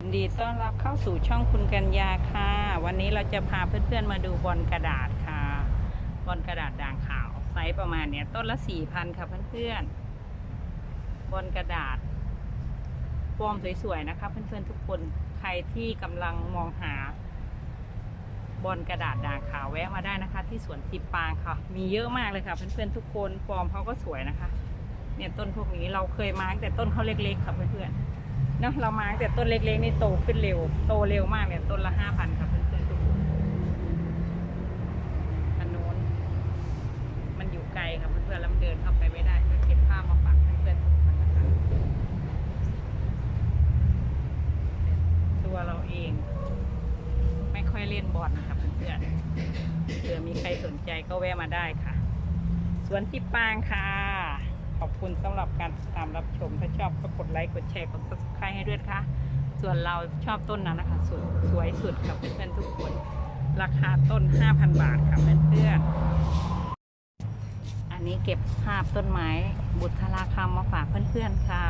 ยินดีต้อนรับเข้าสู่ช่องคุณกัญญาค่ะ วันนี้เราจะพาเพื่อนๆมาดูบอลกระดาษค่ะ บอลกระดาษด่างขาวไซส์ประมาณเนี้ยต้นละสี่พันค่ะเพื่อนๆบอลกระดาษฟอร์มสวยๆนะคะเพื่อนๆทุกคนใครที่กำลังมองหา บอลกระดาษด่างขาวแวะมาได้นะคะ ที่สวนทิปปางค่ะ มีเยอะมากเลยค่ะเพื่อนๆทุกคนฟอร์มเขาก็สวยนะคะ เนี่ยต้นพวกนี้เราเคยมาตั้งแต่ต้นเขาเล็กๆค่ะเพื่อนๆ เนาะเรามาแต่ต้นเล็กๆนี่โตขึ้นเร็ว โตเร็วมากเนี่ยต้นละห้าพันครับเพื่อนๆทุกคนอันนู้นมันอยู่ไกลครับเพื่อนๆแล้วมันเดินเข้าไปไม่ได้ก็เก็บภาพมาฝากเพื่อนๆทุกคนนะคะตัวเราเอง ไม่ค่อยเล่นบอลนะครับเพื่อนๆเผื่อมีใครสนใจก็แวะมาได้ค่ะสวนที่ปางค่ะ ขอบคุณสำหรับการติดตามรับชม ถ้าชอบก็กดไลค์ กดแชร์ กด subscribe ให้ด้วยนะคะส่วนเราชอบต้นนั้นนะคะสวยสวยสุดค่ะเพื่อนๆทุกคน ราคาต้น 5,000 บาทค่ะเพื่อนๆ อันนี้เก็บภาพต้นไม้บุตราคำมาฝากเพื่อนๆค่ะ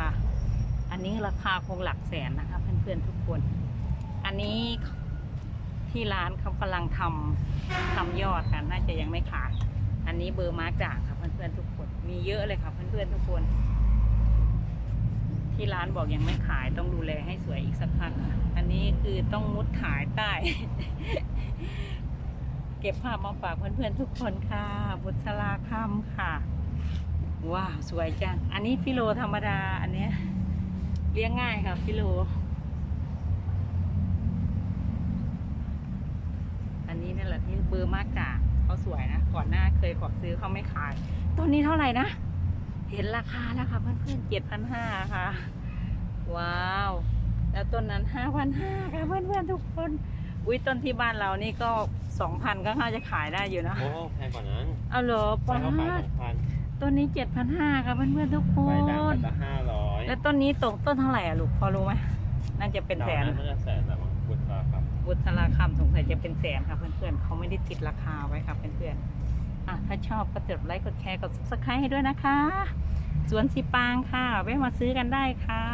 อันนี้ราคาคงหลักแสนนะคะเพื่อนๆทุกคน อันนี้ที่ร้านเขากำลังทำทำยอดกันน่าจะยังไม่ขาย อันนี้เบอร์มาร์กด่างค่ะเพื่อนๆทุกคน มีเยอะเลยค่ะเพื่อนๆทุกคน ที่ร้านบอกยังไม่ขายต้องดูแลให้สวยอีกสักพักอันนี้คือต้องมุดถ่ายใต้ เก็บภาพมาฝากเพื่อนๆทุกคนค่ะ บุษราคำค่ะ ว้าวสวยจัง อันนี้ฟิโลธรรมดา อันเนี้ยเลี้ยงง่ายค่ะฟิโลอันนี้นั่นแหละที่เบอร์มากจ่า เขาสวยนะ ก่อนหน้าเคยขอซื้อเขาไม่ขาย ต้นนี้เท่าไหร่นะ เห็นราคาแล้วค่ะเพื่อนๆเจ็ดพันห้าค่ะ ว้าว แล้วต้นนั้นห้าพันห้าค่ะเพื่อนๆทุกคน อุ้ยต้นที่บ้านเรานี่ก็สองพันก็น่าจะขายได้อยู่นะ โอ้แพงกว่านั้น เอาเหรอไปป้าเขาขายสองพันต้นนี้เจ็ดพันห้าค่ะเพื่อนๆทุกคใบนด่างเป็นละห้าร้อยแล้วต้นนี้ตกต้นเท่าไหร่อะลูกพอรู้ไหมน่าจะเป็นแสนน่าจะแสนแล้วมั้ง บุตราครับบุตราคำสงสัยจะเป็นแสนค่ะเพื่อนๆเขาไม่ได้ติดราคาไว้ค่ะเพื่อนๆอะถ้าชอบก็กดไลค์กดแชร์กดซับสไครต์ให้ด้วยนะคะ สวนสีปางค่ะแวะมาซื้อกันได้ค่ะ